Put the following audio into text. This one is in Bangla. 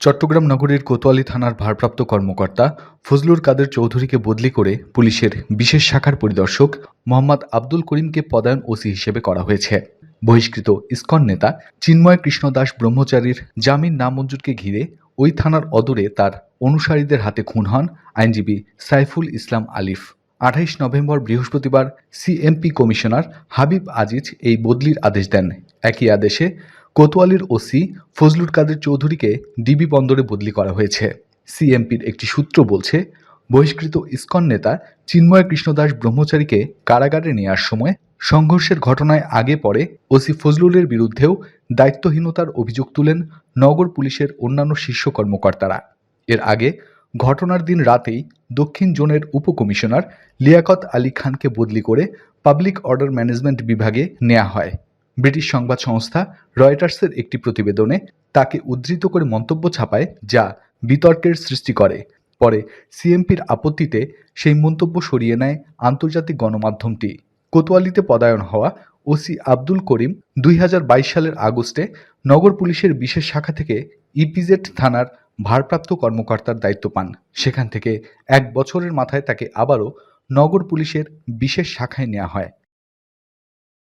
চট্টগ্রাম নগরীর কোতোয়ালি থানার ভারপ্রাপ্ত কর্মকর্তা ফজলুর কাদের চৌধুরীকে বদলি করে পুলিশের বিশেষ শাখার পরিদর্শক মোহাম্মদ আব্দুল করিমকে পদায়ন ওসি হিসেবে করা হয়েছে। বহিষ্কৃত ইস্কন নেতা চিন্ময় কৃষ্ণ দাস ব্রহ্মচারীর জামিন নামঞ্জুরকে ঘিরে ওই থানার অদূরে তার অনুসারীদের হাতে খুন হন আইনজীবী সাইফুল ইসলাম আলিফ। আঠাইশ নভেম্বর বৃহস্পতিবার সিএমপি কমিশনার হাবিব আজিজ এই বদলির আদেশ দেন। একই আদেশে কোতোয়ালির ওসি ফজলুল কাদের চৌধুরীকে ডিবি বন্দরে বদলি করা হয়েছে। সিএমপির একটি সূত্র বলছে, বহিষ্কৃত ইসকন নেতা চিন্ময় কৃষ্ণদাস ব্রহ্মচারীকে কারাগারে নেওয়ার সময় সংঘর্ষের ঘটনায় আগে পরে ওসি ফজলুলের বিরুদ্ধেও দায়িত্বহীনতার অভিযোগ তুলেন নগর পুলিশের অন্যান্য শীর্ষ কর্মকর্তারা। এর আগে ঘটনার দিন রাতেই দক্ষিণ জোনের উপকমিশনার লিয়াকত আলী খানকে বদলি করে পাবলিক অর্ডার ম্যানেজমেন্ট বিভাগে নেওয়া হয়। ব্রিটিশ সংবাদ সংস্থা রয়টার্সের একটি প্রতিবেদনে তাকে উদ্ধৃত করে মন্তব্য ছাপায় যা বিতর্কের সৃষ্টি করে। পরে সিএমপির আপত্তিতে সেই মন্তব্য সরিয়ে নেয় আন্তর্জাতিক গণমাধ্যমটি। কোতোয়ালিতে পদায়ন হওয়া ওসি আব্দুল করিম দুই হাজার বাইশ সালের আগস্টে নগর পুলিশের বিশেষ শাখা থেকে ইপিজেড থানার ভারপ্রাপ্ত কর্মকর্তার দায়িত্ব পান। সেখান থেকে এক বছরের মাথায় তাকে আবারও নগর পুলিশের বিশেষ শাখায় নেওয়া হয়।